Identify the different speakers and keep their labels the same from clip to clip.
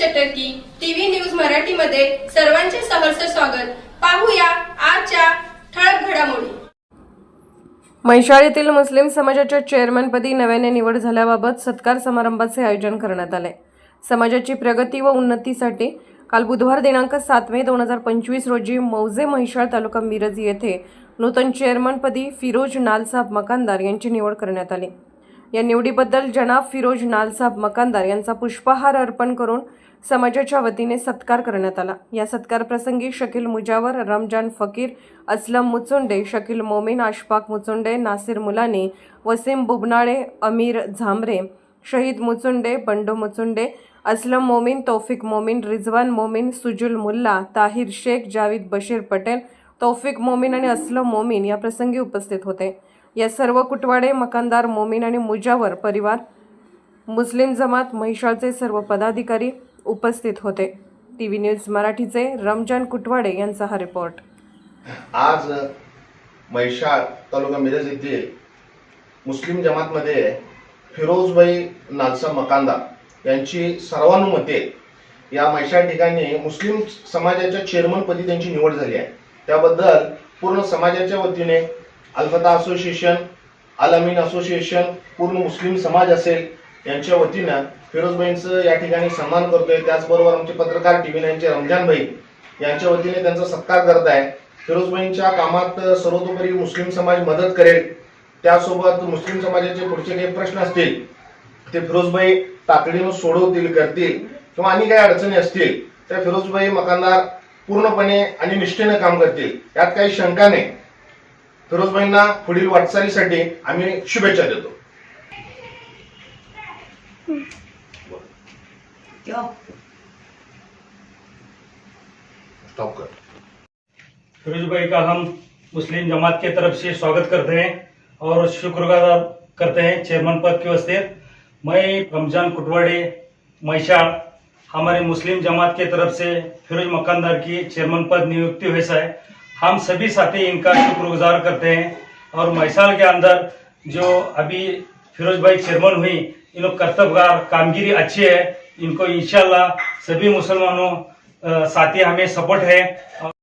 Speaker 1: चटर्की TV news मराठीमध्ये सर्वांचे सहर्ष स्वागत. पाहूया आजच्या ठळक घडामोडी. म्हैशाळ मुस्लिम समाजाच्या चेअरमनपदी नव्याने निवड झाल्याबाबत सत्कार समारंभाचे आयोजन करण्यात आले. समाजाची प्रगती व उन्नतीसाठी काल बुधवार दिनांक सात मे दोन हजार पंचवीस रोजी मौजे म्हैशाळ तालुका मिरज येथे नूतन चेअरमनपदी फिरोज नालसाब मकानदार यांची निवड करण्यात आली. या निवडीबद्दल जनाब फिरोज नालसाब मकानदार यांचा पुष्पहार अर्पण करून समाजाच्या वतीने सत्कार करण्यात आला. या सत्कार प्रसंगी शकील मुजावर रमजान फकीर असलम मुचुंडे शकील मोमीन आशफाक मुचुंडे नासिर मुलानी वसीम बुबनाळे अमीर झांबरे शहीद मुचुंडे बंडू मुचुंडे असलम मोमीन तौफिक मोमीन रिजवान मोमीन सुजुल मुल्ला ताहिर शेख जावीद बशीर पटेल तौफिक मोमीन आणि असलम मोमीन या प्रसंगी उपस्थित होते. या सर्व कुटवाडे मकानदार मोमीन आणि मुजावर परिवार मुस्लिम जमात महिषाळचे सर्व पदाधिकारी उपस्थित होते. टी व्ही न्यूज मराठीचे रमजान कुटवाडे यांचा हा रिपोर्ट.
Speaker 2: आज महिषाळ तालुका मिरज येथे मुस्लिम जमातमध्ये फिरोजभाई नालसा मकानदार यांची सर्वानुमते या महिशाळ ठिकाणी मुस्लिम समाजाच्या चेअरमनपदी त्यांची निवड झाली आहे. त्याबद्दल पूर्ण समाजाच्या वतीने अल्फता असोसिएशन अल असोसिएशन पूर्ण मुस्लिम समाज असेल यांच्या वतीनं फिरोजबाईंचं या ठिकाणी सन्मान करतोय. त्याचबरोबर आमचे पत्रकार टी व्ही नाईनचे रमजानभाई यांच्या वतीने त्यांचा सत्कार करत आहे. फिरोजबाईंच्या कामात सर्वतोपरी मुस्लिम समाज मदत करेल. त्यासोबत मुस्लिम समाजाचे पुढचे काही प्रश्न असतील ते फिरोजबाई तातडीनं सोडवतील करतील किंवा आणि काही अडचणी असतील तर फिरोजबाई मकानदार पूर्णपणे आणि निष्ठेने काम करतील. यात काही शंका नाही. फिरोजभाईंना पुढील वाटचालीसाठी आम्ही शुभेच्छा देतो. स्टॉप कर.
Speaker 3: फिरोज भाई का हम मुस्लिम जमात के तरफ से स्वागत करते हैं और शुक्रगुजार करते हैं चेयरमैन पद के वास्ते मैं रमजान कुटवाड़े मैशाल हमारे मुस्लिम जमात के तरफ से फिरोज मकानदार की चेयरमैन पद नियुक्ति हुई है हम सभी साथी इनका शुक्रगुजार करते हैं और मैसाल के अंदर जो अभी फिरोज भाई चेयरमैन हुई इन लोग कर्तव्यगार कामगिरी अच्छी है इनको इनशाला सभी मुसलमानों साथी हमें सपोर्ट है।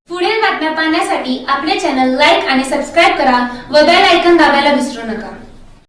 Speaker 4: पुढील बातम्या पाहण्यासाठी आपले चॅनल लाईक आणि सबस्क्राईब करा व बेल आयकन दाबायला विसरू नका.